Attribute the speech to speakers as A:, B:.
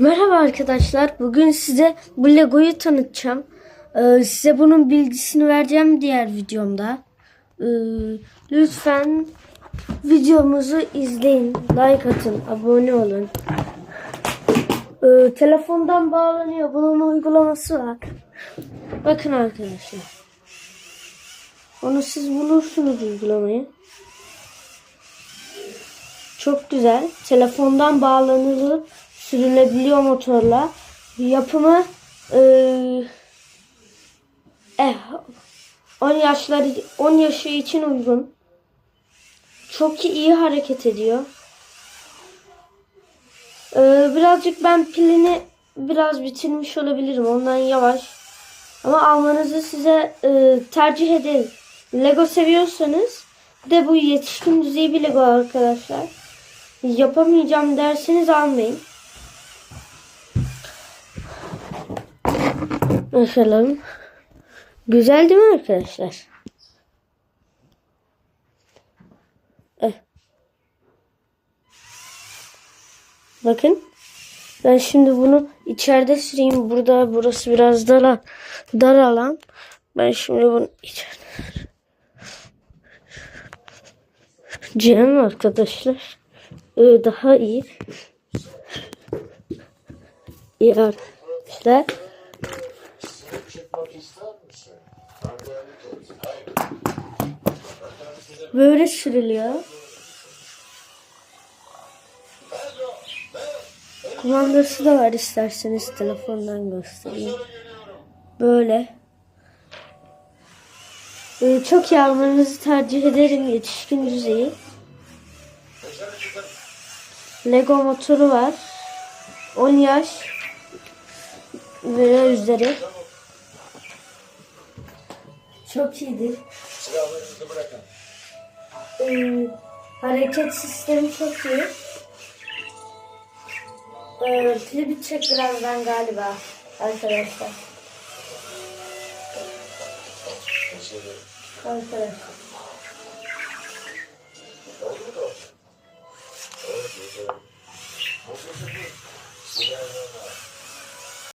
A: Merhaba arkadaşlar. Bugün size bu Lego'yu tanıtacağım. Ee, size bunun bilgisini vereceğim diğer videomda. Ee, lütfen videomuzu izleyin, like atın, abone olun. Ee, telefondan bağlanıyor. Bunun uygulaması var. Bakın arkadaşlar. Onu siz bulursunuz uygulamayı. Çok güzel. Telefondan bağlanılı sürülebiliyor motorla. Yapımı eh, 10 yaşları 10 yaşı için uygun. Çok iyi hareket ediyor. Eee, birazcık ben pilini biraz bitirmiş olabilirim. Ondan yavaş. Ama almanızı size eee, tercih ederim. Lego seviyorsanız de bu yetişkin düzeyi bir Lego arkadaşlar. Yapamayacağım derseniz almayın. Bakalım. Güzel değil mi arkadaşlar? Eh. Bakın. Ben şimdi bunu içeride süreyim. Burada burası biraz dar, dar alan. Ben şimdi bunu içeride Cem arkadaşlar. Ee, daha iyi. İyi arkadaşlar.
B: Çıkmak ister misin?
A: Böyle sürülüyor. Kumandası da var isterseniz telefondan göstereyim. Böyle. Ee, çok iyi almanızı tercih ederim yetişkin düzeyi. Lego motoru var. 10 yaş ve üzeri. Çok iyidir.
B: Silahlarınızı bırakın.
A: Ee, hareket sistemi çok iyi. Ee, pili bitecek birazdan galiba arkadaşlar. Arkadaşlar.